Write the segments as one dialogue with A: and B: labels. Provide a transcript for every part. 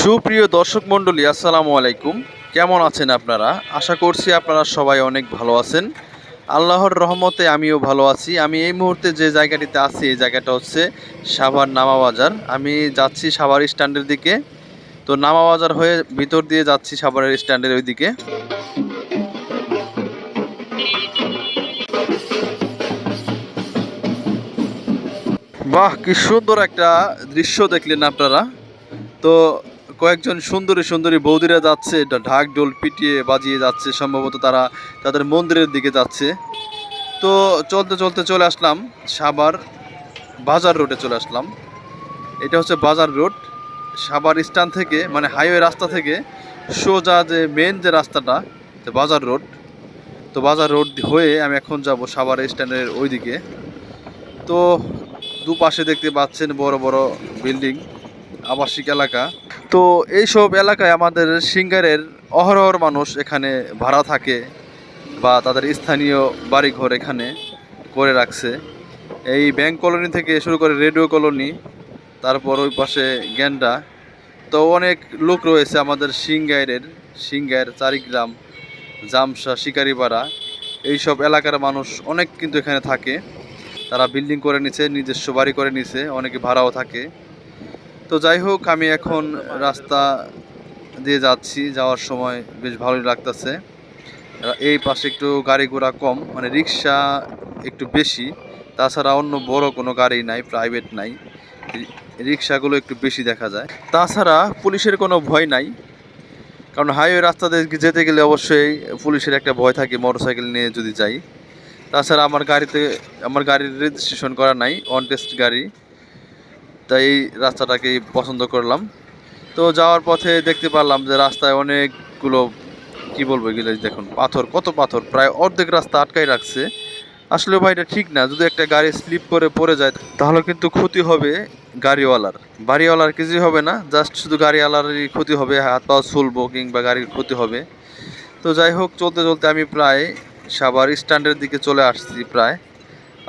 A: সুপ্রিয় দর্শক মণ্ডলী, আসসালামু আলাইকুম। কেমন আছেন আপনারা? আশা করছি আপনারা সবাই অনেক ভালো আছেন। আল্লাহর রহমতে আমিও ভালো আছি। আমি এই মুহূর্তে যে জায়গাটিতে আছি, এই জায়গাটা হচ্ছে সাভার নামা বাজার। আমি যাচ্ছি সাভার স্ট্যান্ডের দিকে। তো নামা বাজার হয়ে ভিতর দিয়ে যাচ্ছি সাভারের স্ট্যান্ডের ওই দিকে বাহ, কি সুন্দর একটা দৃশ্য দেখলেন আপনারা। তো কয়েকজন সুন্দরী সুন্দরী বৌদিরা যাচ্ছে ঢাক ঢোল পিটিয়ে বাজিয়ে যাচ্ছে, সম্ভবত তারা তাদের মন্দিরের দিকে যাচ্ছে। তো চলতে চলতে চলে আসলাম সাবার বাজার রোডে চলে আসলাম। এটা হচ্ছে বাজার রোড। সাবার স্ট্যান্ড থেকে মানে হাইওয়ে রাস্তা থেকে সোজা যে মেন যে রাস্তাটা, যে বাজার রোড, তো বাজার রোড হয়ে আমি এখন যাব সাভার স্ট্যান্ডের ওইদিকে। তো দুপাশে দেখতে পাচ্ছেন বড় বড় বিল্ডিং। আবাসিক এলাকা। তো এইসব এলাকায় আমাদের সিঙ্গারের অহরহর মানুষ এখানে ভাড়া থাকে বা তাদের স্থানীয় বাড়িঘর এখানে করে রাখছে। এই ব্যাংক কলোনি থেকে শুরু করে রেডিও কলোনি, তারপর ওই পাশে গ্যান্ডা। তো অনেক লোক রয়েছে আমাদের সিঙ্গাইরের, সিঙ্গাইর, চারিগ্রাম জামসা শিকারিপাড়া, এইসব এলাকার মানুষ অনেক কিন্তু এখানে থাকে। তারা বিল্ডিং করে নিছে, নিজস্ব বাড়ি করে নিছে, অনেকে ভাড়াও থাকে। তো যাই হোক, আমি এখন রাস্তা দিয়ে যাচ্ছি। যাওয়ার সময় বেশ ভালোই লাগতেছে। এই পাশে একটু গাড়ি ঘোড়া কম মানে রিক্সা একটু বেশি। তাছাড়া অন্য বড় কোনো গাড়ি নাই প্রাইভেট নাই। রিক্সাগুলো একটু বেশি দেখা যায়। তাছাড়া পুলিশের কোনো ভয় নাই। কারণ হাইওয়ে রাস্তা দিয়ে যেতে গেলে অবশ্যই পুলিশের একটা ভয় থাকে মোটরসাইকেল নিয়ে যদি যাই। তাছাড়া আমার গাড়িতে আমার গাড়ির রেজিস্ট্রেশন করা নাই অন টেস্ট গাড়ি। তাই এই রাস্তাটাকেই পছন্দ করলাম। তো যাওয়ার পথে দেখতে পারলাম যে রাস্তায় অনেকগুলো, কি বলব এগুলো দেখুন, পাথর, কত পাথর, প্রায় অর্ধেক রাস্তা আটকাই রাখছে। আসলে ভাই এটা ঠিক না, যদি একটা গাড়ি স্লিপ করে পড়ে যায়, তাহলে কিন্তু ক্ষতি হবে গাড়িওয়ালার। বাড়িওয়ালার কিছুই হবে না জাস্ট শুধু গাড়িওয়ালারই ক্ষতি হবে, হাত পা ছুলবো কিংবা গাড়ির ক্ষতি হবে। তো যাই হোক, চলতে চলতে আমি প্রায় সাবার স্ট্যান্ডের দিকে চলে আসছি প্রায়।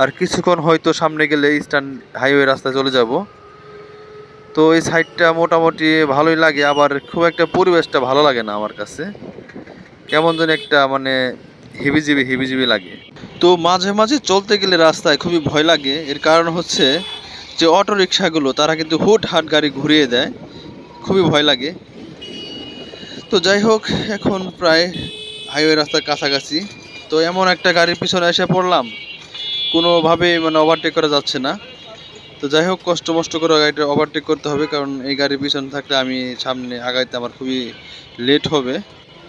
A: আর কিছুক্ষণ হয়তো সামনে গেলে স্ট্যান্ড হাইওয়ে রাস্তায় চলে যাব। তো এই সাইডটা মোটামুটি ভালোই লাগে, আবার খুব একটা পরিবেশটা ভালো লাগে না আমার কাছে। কেমন যেন একটা মানে হিবিজিবি হিবিজিবি লাগে। তো মাঝে মাঝে চলতে গেলে রাস্তায় খুবই ভয় লাগে। এর কারণ হচ্ছে যে অটো রিক্সাগুলো তারা কিন্তু হুট হাট গাড়ি ঘুরিয়ে দেয়। খুবই ভয় লাগে। তো যাই হোক, এখন প্রায় হাইওয়ে রাস্তার কাছাকাছি। তো এমন একটা গাড়ির পিছনে এসে পড়লাম। কোনোভাবেই মানে ওভারটেক করা যাচ্ছে না। তো যাই হোক, কষ্ট মষ্ট করে গাড়িটা ওভারটেক করতে হবে, কারণ এই গাড়ির পিছনে থাকলে আমি সামনে আগাইতে আমার খুবই লেট হবে।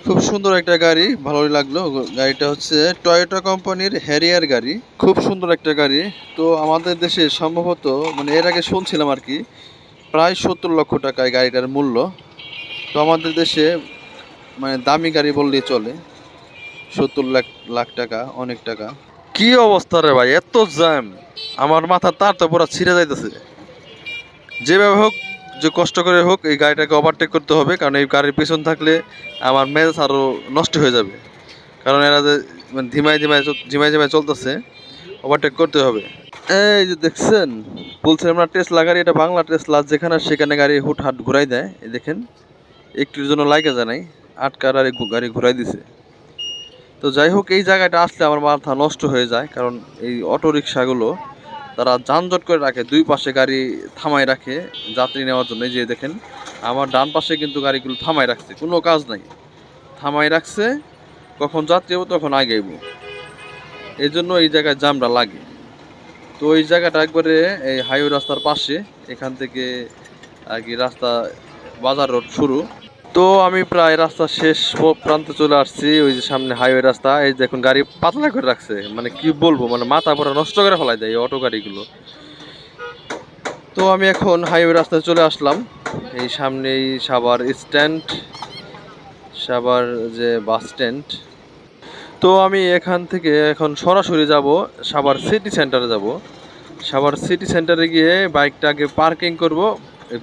A: খুব সুন্দর একটা গাড়ি, ভালোই লাগল। গাড়িটা হচ্ছে টয়োটা কোম্পানির হ্যারিয়ার গাড়ি। খুব সুন্দর একটা গাড়ি। তো আমাদের দেশে সম্ভবত মানে এর আগে শুনছিলাম আর কি, প্রায় সত্তর লক্ষ টাকায় গাড়িটার মূল্য। তো আমাদের দেশে মানে দামি গাড়ি বললেই চলে। সত্তর লাখ লাখ টাকা, অনেক টাকা। কি অবস্থা রে ভাই? এত জ্যাম। আমার মাথা তার তো পুরো ছিঁড়ে যাইতেছে। যেভাবে হোক, যে কষ্ট করে হোক, এই গাড়িটাকে ওভারটেক করতে হবে, কারণ এই গাড়ির পিছন থাকলে আমার মেজাজ আরও নষ্ট হয়ে যাবে। কারণ এরা যে মানে ধিমায় ধিমায় ঝিমায় ঝিমায় চলতেছে ওভারটেক করতে হবে। এই যে দেখছেন বলছেন না টেসলা গাড়ি, এটা বাংলা টেস্ট টেসলা যেখানে সেখানে গাড়ি হুট হাট ঘুরাই দেয়, এই দেখেন, একটির জন্য লাইকে যায় নাই আটকার আর গাড়ি ঘুরাই দিছে। তো যাই হোক, এই জায়গাটা আসলে আমার মাথা নষ্ট হয়ে যায়, কারণ এই অটো রিক্সাগুলো তারা যানজট করে রাখে, দুই পাশে গাড়ি থামায় রাখে যাত্রী নেওয়ার জন্য। যে দেখেন, আমার ডান পাশে কিন্তু গাড়িগুলো থামায় রাখছে, কোনো কাজ নাই। থামায় রাখছে, কখন যাত্রী হব তখন আগেইব এই জন্য এই জায়গায় জামটা লাগে। তো এই জায়গাটা একবারে এই হাইওয়ে রাস্তার পাশে, এখান থেকে আর কি রাস্তা বাজার রোড শুরু। তো আমি প্রায় রাস্তা শেষ প্রান্তে চলে আসছি, ওই যে সামনে হাইওয়ে রাস্তা, এই দেখুন গাড়ি পাতলা করে রাখছে। মানে কি বলব মানে মাথা পরে নষ্ট করে ফেলাই দেয় এই অটো গাড়িগুলো। তো আমি এখন হাইওয়ে রাস্তায় চলে আসলাম। এই সামনেই সাবার স্ট্যান্ড সাবার যে বাস স্ট্যান্ড তো আমি এখান থেকে এখন সরাসরি যাব সাবার সিটি সেন্টারে যাব। সাভার সিটি সেন্টারে গিয়ে বাইকটা আগে পার্কিং করব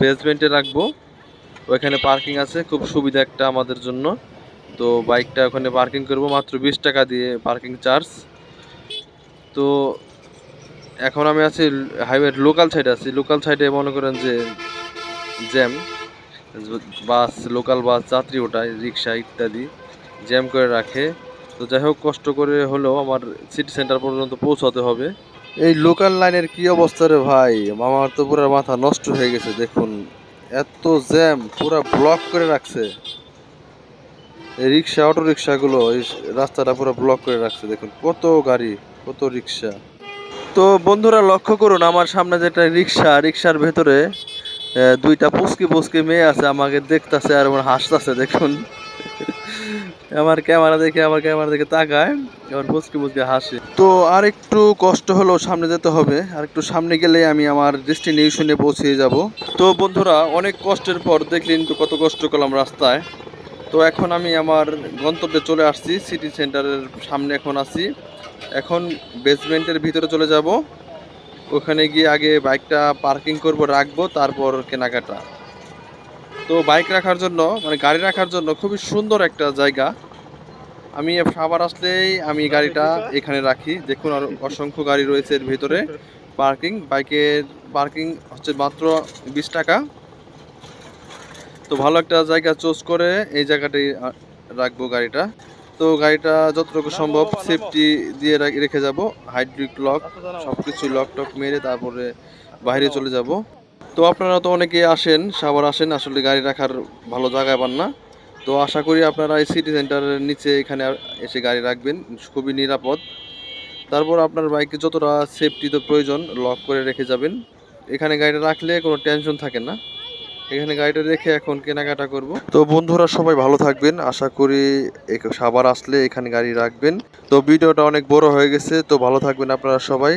A: বেসমেন্টে রাখব। ওইখানে পার্কিং আছে, খুব সুবিধা একটা আমাদের জন্য। তো বাইকটা ওখানে পার্কিং করব, মাত্র বিশ টাকা দিয়ে পার্কিং চার্জ তো এখন আমি আছি হাইওয়ের লোকাল সাইডে আছি। লোকাল সাইডে মনে করেন যে জ্যাম বাস লোকাল বাস যাত্রী ওঠায় রিক্সা ইত্যাদি জ্যাম করে রাখে। তো যাই হোক, কষ্ট করে হলেও আমার সিটি সেন্টার পর্যন্ত পৌঁছাতে হবে। এই লোকাল লাইনের কি অবস্থা রে ভাই? আমার তো পুরো মাথা নষ্ট হয়ে গেছে, দেখুন। এত জ্যাম, পুরো ব্লক করে রাখছে। রিক্সা অটো রিক্সাগুলো, এই রাস্তাটা পুরো ব্লক করে রাখছে, দেখুন, কত গাড়ি, কত রিক্সা। তো বন্ধুরা, লক্ষ্য করুন, আমার সামনে যেটা রিক্সা, রিক্সার ভেতরে দুইটা পুচকি পুচকি মেয়ে আছে, আমাকে দেখতেছে আর আমার হাসতেছে, দেখুন। আমার ক্যামেরা দেখে, আমার ক্যামেরা দেখে তাকায় আমার পুচকি পুচকি হাসে। তো আর একটু কষ্ট হলেও সামনে যেতে হবে আর একটু সামনে গেলে আমি আমার ডেস্টিনেশনে পৌঁছে যাব। তো বন্ধুরা, অনেক কষ্টের পর দেখলেন তো কত কষ্ট করলাম রাস্তায়। তো এখন আমি আমার গন্তব্যে চলে আসছি, সিটি সেন্টারের সামনে এখন আছি। এখন বেসমেন্টের ভিতরে চলে যাব। ওখানে গিয়ে আগে বাইকটা পার্কিং করব, রাখব, তারপর কেনাকাটা। তো বাইক রাখার জন্য মানে গাড়ি রাখার জন্য খুবই সুন্দর একটা জায়গা। আমি সাবার আসলেই আমি গাড়িটা এখানে রাখি। দেখুন আর অসংখ্য গাড়ি রয়েছে এর ভিতরে। পার্কিং বাইকের পার্কিং হচ্ছে মাত্র বিশ টাকা। তো ভালো একটা জায়গা চুজ করে এই জায়গাটাই আহ, রাখব গাড়িটা। তো গাড়িটা যতটুকু সম্ভব সেফটি দিয়ে রেখে যাব। হাইড্রিক লক সব কিছু লক টক মেরে তারপরে বাইরে চলে যাব। তো আপনারা তো অনেকে আসেন সাবার আসেন, আসলে গাড়ি রাখার ভালো জায়গা পান না। তো আশা করি আপনারা এই সিটি সেন্টারের নিচে এখানে এসে গাড়ি রাখবেন, খুবই নিরাপদ। তারপর আপনার বাইকে যতটা সেফটি তো প্রয়োজন লক করে রেখে যাবেন। এখানে গাড়িটা রাখলে কোনো টেনশন থাকে না। এখানে গাড়িটা রেখে এখন কেনাকাটা করব। তো বন্ধুরা, সবাই ভালো থাকবেন। আশা করি সাবার আসলে এখানে গাড়ি রাখবেন। তো ভিডিওটা অনেক বড় হয়ে গেছে। তো ভালো থাকবেন আপনারা সবাই।